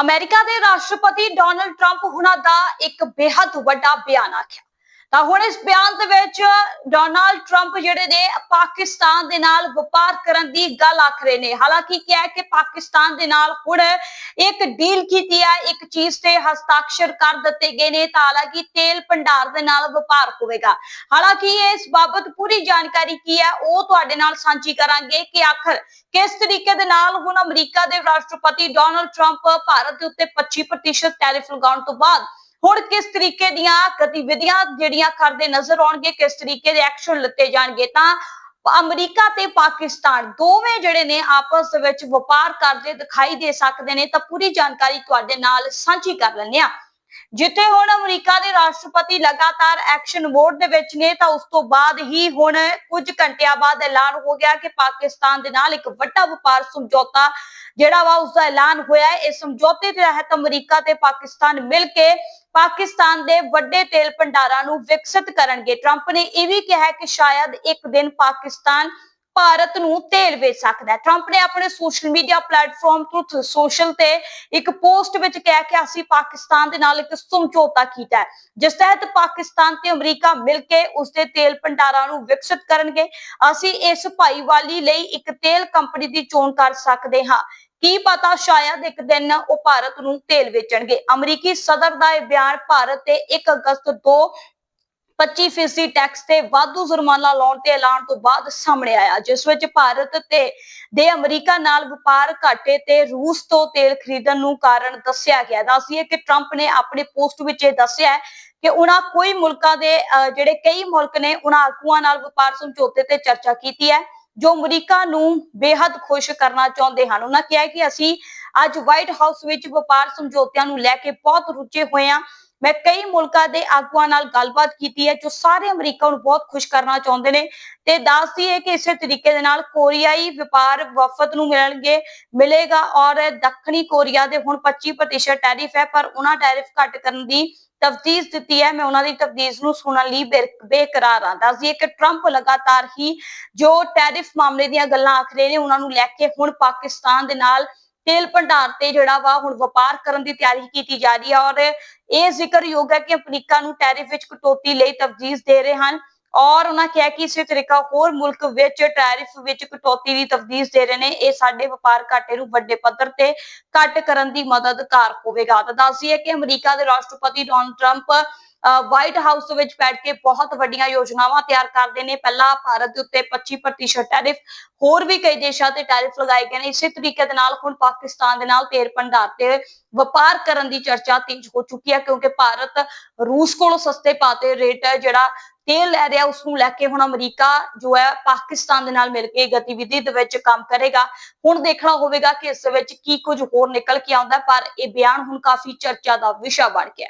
America ਦੇ ਰਾਸ਼ਟਰਪਤੀ Donald Trump ਹੁਣਾਂ ਦਾ ਇੱਕ ਬੇहद ਵੱਡਾ ਬਿਆਨ ਆਖਿਆ। ਤਾਂ ਹੁਣ ਇਸ ਬਿਆਨ ਦੇ ਵਿੱਚ ਡੋਨਾਲਡ ਟਰੰਪ ਜਿਹੜੇ ਨੇ ਪਾਕਿਸਤਾਨ ਦੇ ਨਾਲ ਵਪਾਰ ਕਰਨ ਦੀ ਗੱਲ ਆਖ ਰਹੇ ਨੇ। ਹਾਲਾਂਕਿ ਕਿਹਾ ਹੈ ਕਿ ਪਾਕਿਸਤਾਨ ਦੇ ਨਾਲ ਹੁਣ ਇੱਕ ਡੀਲ ਕੀਤੀ ਹੈ, ਇੱਕ ਚੀਜ਼ ਤੇ ਹਸਤਾਖਰ ਕਰ ਦਿੱਤੇ ਗਏ ਨੇ ਤਾਂ ਹਾਲਾਂਕਿ ਤੇਲ ਭੰਡਾਰ ਦੇ ਨਾਲ ਵਪਾਰ ਹੋਵੇਗਾ। ਹਾਲਾਂਕਿ ਇਸ ਬਾਬਤ ਪੂਰੀ ਜਾਣਕਾਰੀ ਕੀ ਹੈ, ਉਹ ਤੁਹਾਡੇ ਨਾਲ ਸਾਂਝੀ ਕਰਾਂਗੇ ਕਿ ਆਖਰ ਕਿਸ ਤਰੀਕੇ ਦੇ ਨਾਲ ਹੁਣ ਅਮਰੀਕਾ ਦੇ ਰਾਸ਼ਟਰਪਤੀ ਡੋਨਲਡ ਟਰੰਪ ਭਾਰਤ ਦੇ ਉੱਤੇ 25% ਟੈਰਿਫ ਲਗਾਉਣ ਤੋਂ ਬਾਅਦ ਹੁਣ ਕਿਸ ਤਰੀਕੇ ਦੀਆਂ ਗਤੀਵਿਧੀਆਂ ਜਿਹੜੀਆਂ ਕਰਦੇ ਨਜ਼ਰ ਆਉਣਗੇ, ਕਿਸ ਤਰੀਕੇ ਦੇ ਐਕਸ਼ਨ ਲਿੱਤੇ ਜਾਣਗੇ, ਤਾਂ ਅਮਰੀਕਾ ਤੇ ਪਾਕਿਸਤਾਨ ਦੋਵੇਂ ਜਿਹੜੇ ਨੇ ਆਪਸ ਦੇ ਵਿੱਚ ਵਪਾਰ ਕਰਦੇ ਦਿਖਾਈ ਦੇ ਸਕਦੇ ਨੇ, ਤਾਂ ਪੂਰੀ ਜਾਣਕਾਰੀ ਤੁਹਾਡੇ ਨਾਲ ਸਾਂਝੀ ਕਰ ਲੈਂਦੇ ਆ ਜਿੱਥੇ ਹੁਣ ਅਮਰੀਕਾ ਦੇ ਰਾਸ਼ਟਰਪਤੀ ਲਗਾਤਾਰ ਐਕਸ਼ਨ ਮੋਡ ਦੇ ਵਿੱਚ ਨੇ, ਤਾਂ ਉਸ ਤੋਂ ਬਾਅਦ ਹੀ ਹੁਣ ਕੁਝ ਘੰਟਿਆਂ ਬਾਅਦ ਐਲਾਨ ਹੋ ਗਿਆ ਕਿ ਪਾਕਿਸਤਾਨ ਦੇ ਨਾਲ ਇੱਕ ਵੱਡਾ ਵਪਾਰ ਸਮਝੌਤਾ ਜਿਹੜਾ ਵਾ ਉਸ ਦਾ ਐਲਾਨ ਹੋਇਆ ਹੈ। ਇਸ ਸਮਝੌਤੇ ਦੇ ਤਹਿਤ ਅਮਰੀਕਾ ਤੇ ਪਾਕਿਸਤਾਨ ਮਿਲ ਕੇ ਪਾਕਿਸਤਾਨ ਦੇ ਵੱਡੇ ਤੇਲ ਭੰਡਾਰਾਂ ਨੂੰ ਵਿਕਸਿਤ ਕਰਨਗੇ। ਟਰੰਪ ਨੇ ਇਹ ਵੀ ਕਿਹਾ ਕਿ ਸ਼ਾਇਦ ਇੱਕ ਦਿਨ ਪਾਕਿਸਤਾਨ ਭਾਰਤ ਨੂੰ ਤੇਲ ਵੇਚ ਸਕਦਾ ਹੈ। ਟਰੰਪ ਨੇ ਆਪਣੇ social media platform Truth Social ਤੇ ਇੱਕ ਪੋਸਟ ਵਿੱਚ ਕਿਹਾ ਕਿ ਅਸੀਂ ਪਾਕਿਸਤਾਨ ਦੇ ਨਾਲ ਇੱਕ ਸਮਝੌਤਾ ਕੀਤਾ ਹੈ। ਜਿਸ ਤਹਿਤ ਪਾਕਿਸਤਾਨ ਤੇ ਅਮਰੀਕਾ ਮਿਲ ਕੇ ਉਸ ਦੇ ਤੇਲ ਭੰਡਾਰਾਂ ਨੂੰ ਵਿਕਸਿਤ ਕਰਨਗੇ, ਅਸੀਂ ਇਸ ਭਾਈਵਾਲੀ ਲਈ ਇੱਕ ਤੇਲ ਕੰਪਨੀ ਦੀ ਚੋਣ ਕਰ ਸਕਦੇ ਹਾਂ। ਕੀ ਪਤਾ ਸ਼ਾਇਦ ਇੱਕ ਦਿਨ ਉਹ ਭਾਰਤ ਨੂੰ ਤੇਲ ਵੇਚਣਗੇ। ਅਮਰੀਕੀ ਸਦਰ ਦਾ ਇਹ ਬਿਆਨ ਭਾਰਤ ਤੇ 1 ਅਗਸਤ ਤੋਂ 25% ਟੈਕਸ ਤੇ ਵਾਧੂ ਜੁਰਮਾਨਾ ਲਾਉਣ ਤੇ ਐਲਾਨ ਤੋਂ ਬਾਅਦ ਸਾਹਮਣੇ ਆਇਆ ਜਿਸ ਵਿੱਚ ਭਾਰਤ ਤੇ ਦੇ ਅਮਰੀਕਾ ਨਾਲ ਵਪਾਰ ਘਾਟੇ ਤੇ ਰੂਸ ਤੋਂ ਤੇਲ ਖਰੀਦਣ ਨੂੰ ਕਾਰਨ ਦੱਸਿਆ ਗਿਆ। ਦੱਸਿਏ ਕਿ ਟਰੰਪ ਨੇ ਆਪਣੀ ਪੋਸਟ ਵਿੱਚ ਇਹ ਦੱਸਿਆ ਕਿ ਉਹਨਾਂ ਕੋਈ ਮੁਲਕਾਂ ਦੇ ਅਹ, ਜਿਹੜੇ ਕਈ ਮੁਲਕ ਨੇ ਉਹਨਾਂ ਆਗੂਆਂ ਨਾਲ ਵਪਾਰ ਸਮਝੌਤੇ ਤੇ ਚਰਚਾ ਕੀਤੀ ਹੈ ਜੋ ਅਮਰੀਕਾ ਨੂੰ ਬੇहद ਖੁਸ਼ ਕਰਨਾ ਚਾਹੁੰਦੇ ਹਨ। ਉਹਨਾਂ ਕਿਹਾ ਕਿ ਅਸੀਂ ਅੱਜ ਵਾਈਟ ਹਾਊਸ ਵਿੱਚ ਵਪਾਰ ਸਮਝੌਤਿਆਂ ਨੂੰ ਲੈ ਕੇ ਬਹੁਤ ਰੁੱਝੇ ਹੋਏ ਹਾਂ। ਮੈਂ ਕਈ ਮੁਲਕਾਂ ਦੇ ਆਗੂਆਂ ਨਾਲ ਗੱਲਬਾਤ ਕੀਤੀ ਹੈ, ਜੋ ਸਾਰੇ ਅਮਰੀਕਾ ਨੂੰ ਬਹੁਤ ਖੁਸ਼ ਕਰਨਾ ਚਾਹੁੰਦੇ ਨੇ ਤੇ ਦੱਸਦੀ ਹੈ ਕਿ ਇਸੇ ਤਰੀਕੇ ਦੇ ਨਾਲ ਕੋਰੀਆਈ ਵਪਾਰ ਵਫਦ ਨੂੰ ਮਿਲਣਗੇ, ਮਿਲੇਗਾ ਔਰ ਦੱਖਣੀ ਕੋਰੀਆ ਦੇ ਹੁਣ 25% ਟੈਰਿਫ ਹੈ, ਪਰ ਉਹਨਾਂ ਟੈਰਿਫ ਘੱਟ ਕਰਨ ਦੀ ਤਫਤੀਸ਼ ਦਿੱਤੀ ਹੈ। ਮੈਂ ਉਹਨਾਂ ਦੀ ਤਫਤੀਸ਼ ਨੂੰ ਸੁਣਨ ਲਈ ਬੇ- ਬੇਕਰਾਰ ਹਾਂ। ਦੱਸਦੀ ਹੈ ਕਿ ਟਰੰਪ ਲਗਾਤਾਰ ਹੀ ਜੋ ਟੈਰਿਫ ਮਾਮਲੇ ਦੀਆਂ ਗੱਲਾਂ ਆਖ ਰਹੇ ਨੇ, ਉਹਨਾਂ ਨੂੰ ਲੈ ਕੇ ਹੁਣ ਪਾਕਿਸਤਾਨ ਦੇ ਨਾਲ ਤੇਲ ਭੰਡਾਰ ਤੇ ਜਿਹੜਾ ਵਾ ਹੁਣ ਵਪਾਰ ਕਰਨ ਦੀ ਤਿਆਰੀ ਕੀਤੀ ਜਾ ਰਹੀ ਹੈ ਔਰ ਇਹ ਜ਼ਿਕਰਯੋਗ ਹੈ ਕਿ ਅਮਰੀਕਾ ਨੂੰ ਟੈਰਿਫ ਵਿੱਚ ਕਟੌਤੀ ਲਈ ਤਫਤੀਸ਼ ਦੇ ਰਹੇ ਹਨ ਔਰ ਉਹਨਾਂ ਕਿਹਾ ਕਿ ਇਸੇ ਤਰੀਕਾ ਹੋਰ ਮੁਲਕ ਵਿੱਚ ਟੈਰਿਫ ਵਿੱਚ ਕਟੌਤੀ ਦੀ ਤਫਤੀਸ਼ ਦੇ ਰਹੇ ਨੇ, ਇਹ ਸਾਡੇ ਵਪਾਰ ਘਾਟੇ ਨੂੰ ਵੱਡੇ ਪੱਧਰ ਤੇ ਘੱਟ ਕਰਨ ਦੀ ਮਦਦਗਾਰ ਹੋਵੇਗਾ। ਤਾਂ ਦੱਸਦੀਏ ਕਿ ਅਮਰੀਕਾ ਦੇ ਰਾਸ਼ਟਰਪਤੀ ਡੋਨਲਡ ਟਰੰਪ ਵਾਈਟ ਹਾਊਸ ਵਿੱਚ ਬੈਠ ਕੇ ਬਹੁਤ ਵੱਡੀਆਂ ਯੋਜਨਾਵਾਂ ਤਿਆਰ ਕਰਦੇ ਨੇ। ਪਹਿਲਾਂ ਭਾਰਤ ਦੇ ਉੱਤੇ 25% ਟੈਰਿਫ ਹੋਰ ਵੀ ਕਈ ਦੇਸ਼ਾਂ ਤੇ ਟੈਰਿਫ ਲਗਾਏ ਗਏ ਨੇ। ਇਸੇ ਤਰੀਕੇ ਦੇ ਨਾਲ ਹੁਣ ਪਾਕਿਸਤਾਨ ਦੇ ਨਾਲ ਤੇਲ ਭੰਡਾਰ ਤੇ ਵਪਾਰ ਕਰਨ ਦੀ ਚਰਚਾ ਤੇਜ਼ ਹੋ ਚੁੱਕੀ ਹੈ ਕਿਉਂਕਿ ਭਾਰਤ ਰੂਸ ਕੋਲੋਂ ਸਸਤੇ ਪਾਤੇ ਰੇਟ ਹੈ ਜਿਹੜਾ ਤੇਲ ਲੈ ਰਿਹਾ, ਉਸ ਨੂੰ ਲੈ ਕੇ ਹੁਣ ਅਮਰੀਕਾ ਜੋ ਹੈ ਪਾਕਿਸਤਾਨ ਦੇ ਨਾਲ ਮਿਲ ਕੇ ਗਤੀਵਿਧੀ ਦੇ ਵਿੱਚ ਕੰਮ ਕਰੇਗਾ। ਹੁਣ ਦੇਖਣਾ ਹੋਵੇਗਾ ਕਿ ਇਸ ਵਿੱਚ ਕੀ ਕੁਝ ਹੋਰ ਨਿਕਲ ਕੇ ਆਉਂਦਾ ਪਰ ਇਹ ਬਿਆਨ ਹੁਣ ਕਾਫੀ ਚਰਚਾ ਦਾ ਵਿਸ਼ਾ ਬਣ ਗਿਆ।